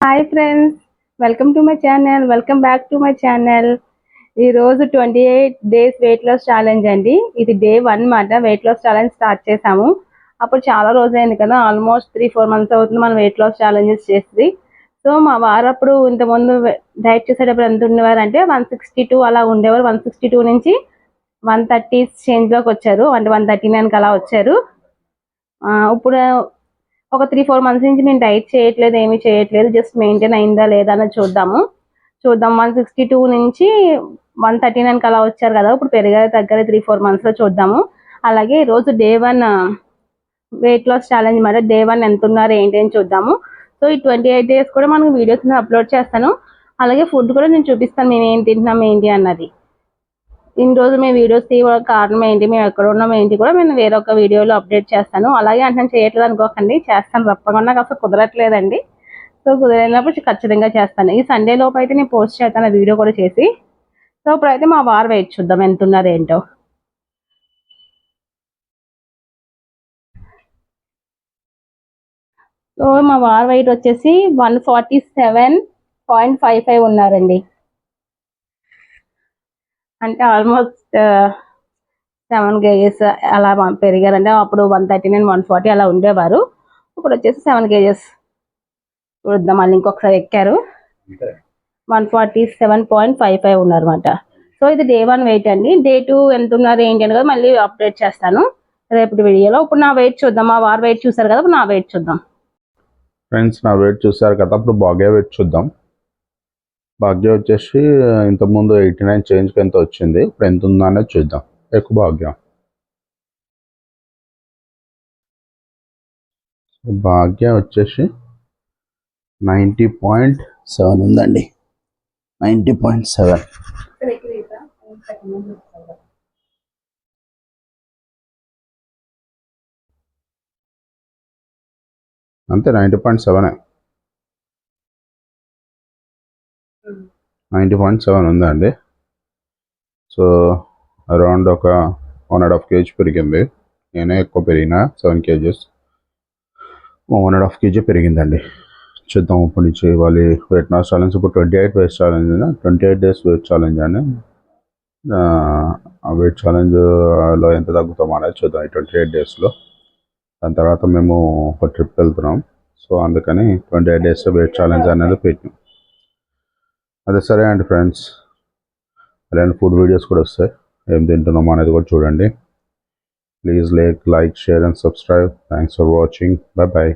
Hi friends welcome to my channel welcome back to my channel. ఈరోజు twenty eight days weight loss challenge అండి. ఇది day one మాట weight loss challenge start చేసాము. అప్పుడు చాలా రోజులైంది కదా ఆల్మోస్ట్ త్రీ ఫోర్ మంత్స్ అవుతుంది మనం వెయిట్ లాస్ ఛాలెంజెస్ చేసి. సో మా వారు అప్పుడు ఇంతకుముందు డైట్ చేసేటప్పుడు ఎంత ఉండేవారు అంటే వన్ సిక్స్టీ టూ అలా ఉండేవారు. వన్ సిక్స్టీ టూ నుంచి వన్ థర్టీ చేంజ్లోకి వచ్చారు. అంటే వన్ థర్టీ నైన్కి అలా వచ్చారు. ఆ, ఇప్పుడు ఒక త్రీ ఫోర్ మంత్స్ నుంచి మేము డైట్ చేయట్లేదు ఏమి చేయట్లేదు జస్ట్ మెయింటైన్ అయిందా లేదా అని చూద్దాము. చూద్దాం. వన్ సిక్స్టీ టూ నుంచి వన్ థర్టీ నైన్కి అలా వచ్చారు కదా ఇప్పుడు పెరిగారు తగ్గారు త్రీ ఫోర్ మంత్స్లో చూద్దాము. అలాగే ఈరోజు day one weight loss challenge మరి డే వన్ ఎంత ఉన్నారు ఏంటి అని చూద్దాము. సో ఈ ట్వంటీ ఎయిట్ డేస్ కూడా మనకు వీడియోస్ అప్లోడ్ చేస్తాను. అలాగే ఫుడ్ కూడా నేను చూపిస్తాను మేము ఏం తింటున్నాం ఏంటి అన్నది. ఇన్ని రోజు మేము వీడియోస్ తీయడానికి కారణం ఏంటి? మేము ఎక్కడ ఉన్నాం ఏంటి కూడా నేను వేరొక వీడియోలో అప్డేట్ చేస్తాను. అలాగే అంటే చేయట్లేదు అనుకోకండి. చేస్తాను తప్పకుండా. నాకు అసలు కుదరట్లేదండి. సో కుదిరినప్పుడు ఖచ్చితంగా చేస్తాను. ఈ సండే లోపు అయితే నేను పోస్ట్ చేస్తాను వీడియో కూడా చేసి. సో ఇప్పుడైతే మా వారు వెయిట్ చూద్దాం ఎంత ఉన్నారు ఏంటో. సో మా వార్ వెయిట్ వచ్చేసి one forty seven point five five ఉన్నారండి. అంటే ఆల్మోస్ట్ సెవెన్ కేజెస్ అలా పెరిగారంటే అప్పుడు one thirty nine one forty అలా ఉండేవారు. ఇప్పుడు వచ్చేసి సెవెన్ కేజెస్ చూద్దాం మళ్ళీ ఇంకొకసారి ఎక్కారు. One forty seven point five five ఉన్నారన్నమాట. సో ఇది డే వన్ వెయిట్ అండి. డే టూ ఎంత ఉన్నారు ఏంటి అని కూడా మళ్ళీ అప్డేట్ చేస్తాను. రేపటి వీడియోలో. ఇప్పుడు నా వెయిట్ చూద్దాం. మా వారు వెయిట్ చూసారు కదా ఇప్పుడు నా వెయిట్ చూద్దాం. ఫ్రెండ్స్ నా వెయిట్ చూసారు కదా అప్పుడు బాగా వెయిట్ చూద్దాం. భాగ్య వచ్చేసి ఇంతకుముందు ఎయిటీ నైన్ చేంజ్కి ఎంత వచ్చింది? ఇప్పుడు ఎంత ఉందనే అనేది చూద్దాం. ఎక్కువ భాగ్యం. భాగ్యం భాగ్య వచ్చేసి నైంటీ పాయింట్ సెవెన్ ఉందండి. Ninety point seven. అంతే నైంటీ పాయింట్ సెవెనే నైంటీ పాయింట్ సెవెన్ ఉందండి. సో అరౌండ్ ఒక వన్ అండ్ హాఫ్ కేజీ పెరిగింది. నేనే ఎక్కువ పెరిగిన seven kgs. One and half kg పెరిగిందండి. చూద్దాం ఇప్పటి నుంచి వాళ్ళు వెయిట్ లాస్ ఛాలెంజ్ ఇప్పుడు twenty eight weight challenge twenty eight days weight challenge అని ఆ వెయిట్ ఛాలెంజ్లో ఎంత తగ్గుతాం అనేది చూద్దాం ఈ ట్వంటీ ఎయిట్ డేస్లో దాని తర్వాత మేము ఒక ట్రిప్ వెళ్తున్నాం. సో అందుకని twenty eight days weight challenge అనేది పెట్టినాం. అదే సరే అండి ఫ్రెండ్స్. అలాంటి ఫుడ్ వీడియోస్ కూడా వస్తాయి. ఏం తింటున్నామో అనేది కూడా చూడండి. Please like like share and subscribe. Thanks for watching bye bye